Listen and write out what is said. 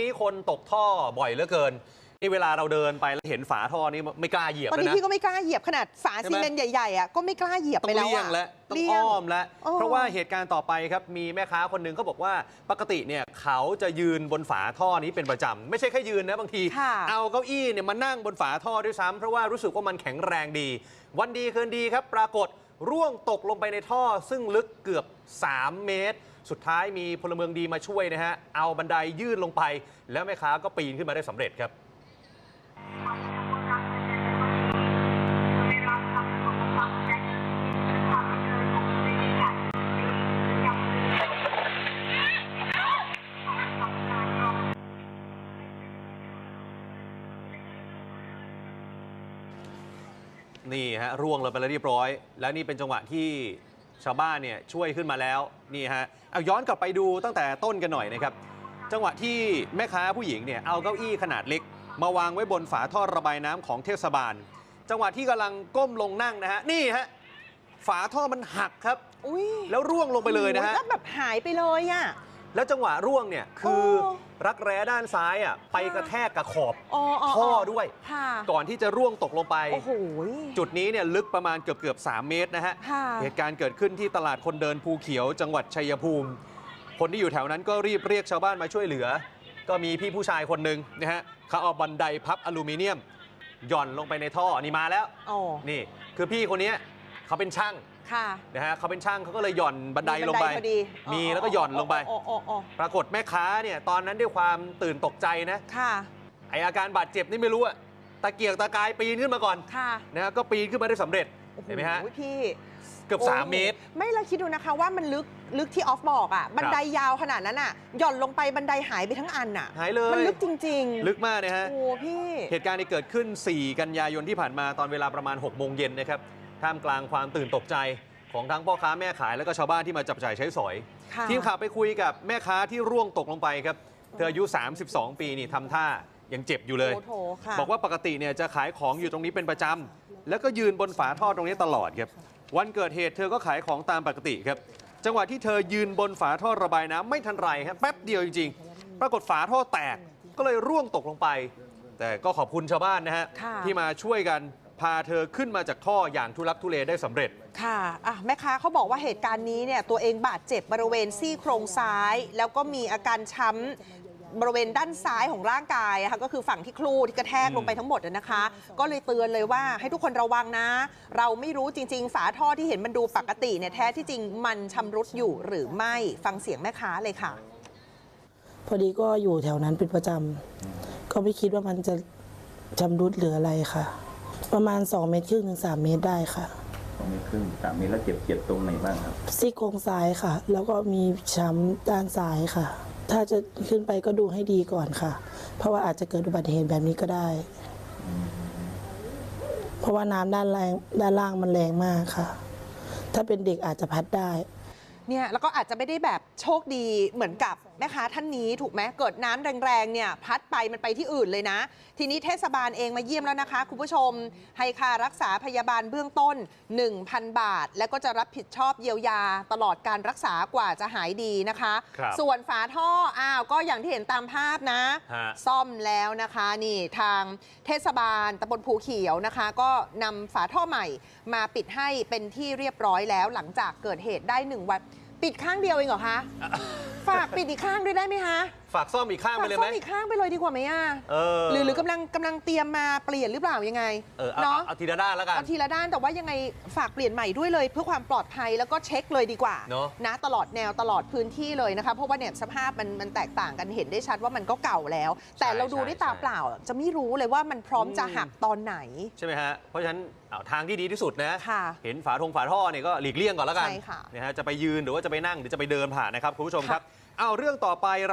นี้คนตกท่อบ่อยเหลือเกิน นี่เวลาเราเดินไปแล้วเห็นฝาท่อนี่ไม่กล้าเหยียบตอนเลยนี้นะ พี่ก็ไม่กล้าเหยียบขนาดฝาใช่ซีไหมเมนต์ใหญ่ๆอะก็ไม่กล้าเหยียบต้อไปงแล้วเลี่ยอะ งแล้วต้องเลี่ยอ้อมแล้วโอ้เพราะว่าเหตุการณ์ต่อไปครับมีแม่ค้าคนหนึ่งเขาบอกว่าปกติเนี่ยเขาจะยืนบนฝาท่อนี้เป็นประจำไม่ใช่แค่ยืนนะบางที ค่ะ เอาเก้าอี้เนี่ยมานั่งบนฝาท่อด้วยซ้ำเพราะว่ารู้สึกว่ามันแข็งแรงดี วันดีคืนดีครับปรากฏ ร่วงตกลงไปในท่อซึ่งลึกเกือบ 3 เมตร สุดท้ายมีพลเมืองดีมาช่วยนะฮะ เอาบันไดยื่นลงไป แล้วแม่ค้าก็ปีนขึ้นมาได้สำเร็จครับ นี่ฮะร่วงลงไปแล้วเรียบร้อย แล้วนี่เป็นจังหวะที่ชาวบ้านเนี่ยช่วยขึ้นมาแล้วนี่ฮะเอาย้อนกลับไปดูตั้งแต่ต้นกันหน่อยนะครับ จังหวะที่แม่ค้าผู้หญิงเนี่ยเอาเก้าอี้ขนาดเล็ก มาวางไว้บนฝาท่อระบายน้ำของเทศบาล จังหวะที่กำลังก้มลงนั่งนะฮะนี่ฮะฝาท่อมันหักครับอุ้ยแล้วร่วงลงไปเลยนะฮะแล้วแบบหายไปเลยอะ แล้วจังหวะร่วงเนี่ยคือโอ้รักแร้ด้านซ้ายอะไปกระแทกกับขอบอ๋ออ๋อท่อด้วยค่ะก่อนที่จะร่วงตกลงไปโอ้โหจุดนี้เนี่ยลึกประมาณเกือบเกือบ3เมตรนะฮะค่ะเหตุการณ์เกิดขึ้นที่ตลาดคนเดินภูเขียวจังหวัดชัยภูมิ คนที่อยู่แถวนั้นก็รีบเรียกชาวบ้านมาช่วยเหลือ ก็มีพี่ผู้ชายคนหนึ่งนะฮะเขาเอาบันไดพับอลูมิเนียมหย่อนลงไปในท่อนี่มาแล้วอ๋อนี่คือพี่คนเนี้ยเขาเป็นช่าง ค่ะ นะฮะเขาเป็นช่างเขาก็เลยหย่อนบันไดลงไป มีบันไดพอดีมีแล้วก็หย่อนลงไปอ๋ออ๋ออ๋อปรากฏแม่ค้าเนี่ยตอนนั้นด้วยความตื่นตกใจนะค่ะ ไออาการบาดเจ็บนี่ไม่รู้อะตะเกียกตะกายปีนขึ้นมาก่อนค่ะนะฮะก็ปีนขึ้นมาได้สำเร็จโอ้โเห็นไหมฮะพี่เกือบโโห3เมตรไม่เราคิดดูนะคะว่ามันลึกลึกที่ออฟบอกอะบันไดยาวขนาดนั้นอะหย่อนลงไปบันไดหายไปทั้งอันอะหายเลย มันลึกจริงลึกมากนะฮะ โอ้พี่ เหตุการณ์นี้เกิดขึ้น 4 กันยายนที่ผ่านมาตอนเวลาประมาณ 6 โมงเย็นนะครับ ท่ามกลางความตื่นตกใจของทั้งพ่อค้าแม่ขายแล้วก็ชาวบ้านที่มาจับจ่ายใช้สอย ค่ะทีมข่าวไปคุยกับแม่ค้าที่ร่วงตกลงไปครับ เธออายุ 32 ปีนี่ทำท่ายังเจ็บอยู่เลย โอ้โถค่ะบอกว่าปกติเนี่ยจะขายของอยู่ตรงนี้เป็นประจำแล้วก็ยืนบนฝาท่อตรงนี้ตลอดครับ วันเกิดเหตุเธอก็ขายของตามปกติครับ จังหวะที่เธอยืนบนฝาท่อระบายน้ำไม่ทันไรครับแป๊บเดียวจริงๆ ปรากฏฝาท่อแตกก็เลยร่วงตกลงไป แต่ก็ขอบคุณชาวบ้านนะฮะค่ะ ที่มาช่วยกัน พาเธอขึ้นมาจากท่ออย่างทุลักทุเลได้สำเร็จ ค่ะอะแม่ค้าเขาบอกว่าเหตุการณ์นี้เนี่ยตัวเองบาดเจ็บบริเวณซี่โครงซ้าย แล้วก็มีอาการช้ำบริเวณด้านซ้ายของร่างกายอะค่ะก็คือฝั่งที่คลูที่กระแทกลงไปทั้งหมดอะนะคะ ก็เลยเตือนเลยว่าให้ทุกคนระวังนะ เราไม่รู้จริง ๆ ฝาท่อที่เห็นมันดูปกติเนี่ยแท้ที่จริงมันชำรุดอยู่หรือไม่ฟังเสียงแม่ค้าเลยค่ะ พอดีก็อยู่แถวนั้นเป็นประจำก็ไม่คิดว่ามันจะชำรุดหรืออะไรค่ะ ประมาณ 2 เมตรครึ่งถึง 3 เมตรได้ค่ะ สองเมตรครึ่งสามเมตรแล้วเจ็บเจ็บตรงไหนบ้างครับ ซี่โครงซ้ายค่ะ แล้วก็มีช้ำด้านซ้ายค่ะ ถ้าจะขึ้นไปก็ดูให้ดีก่อนค่ะ เพราะว่าอาจจะเกิดอุบัติเหตุแบบนี้ก็ได้ เพราะว่าน้ำด้านแรงด้านล่างมันแรงมากค่ะ ถ้าเป็นเด็กอาจจะพัดได้ เนี่ยแล้วก็อาจจะไม่ได้แบบโชคดีเหมือนกับแม่ค้าท่านนี้ถูกไหมเกิดน้ำแรงๆเนี่ยพัดไปมันไปที่อื่นเลยนะ ทีนี้เทศบาลเองมาเยี่ยมแล้วนะคะ คุณผู้ชม ให้ค่ารักษาพยาบาลเบื้องต้น 1,000 บาท แล้วก็จะรับผิดชอบเยียวยาตลอดการรักษากว่าจะหายดีนะคะครับส่วนฝาท่ออ้าวก็อย่างที่เห็นตามภาพนะฮะซ่อมแล้วนะคะนี่ทางเทศบาลตำบลภูเขียวนะคะ ก็นำฝาท่อใหม่มาปิดให้เป็นที่เรียบร้อยแล้วหลังจากเกิดเหตุได้หนึ่งวัน ปิดข้างเดียวเองเหรอคะ ฝากปิดอีกข้างด้วยได้ไหมคะฝากซ่อมอีกข้างไปฝากเลยซ่ไหอมมอีกข้างไปเลยดีกว่าไหมอะเออ หรือหรือกำลังกำลังเตรียมมาเปลี่ยนหรือเปล่ายังไงเออเอาเนาะ เอาทีละด้านแล้วกัน เอาทีละด้านแต่ว่ายังไงฝากเปลี่ยนใหม่ด้วยเลยเพื่อความปลอดภัยแล้วก็เช็คเลยดีกว่าเนอะนะตลอดแนวตลอดพื้นที่เลยนะคะเพราะว่าเนี่ยสภาพมันมันแตกต่างกันเห็นได้ชัดว่ามันก็เก่าแล้ว แต่เราดูด้วยตาเปล่าจะไม่รู้เลยว่ามันพร้อมจะหักตอนไหน ใช่ไหมฮะ เพราะฉะนั้นเอาทางที่ดีที่สุดนะ ค่ะเห็นฝาทงฝาท่อเนี่ยก็หลีกเลี่ยงก่อนแล้วกันใช่ค่ะนะฮะ จะไปยืนหรือว่าจะไปนั่งหรือจะไปเดินผ่านนะครับคุณผู้ชมครับ เอาเรื่องต่อไปเรา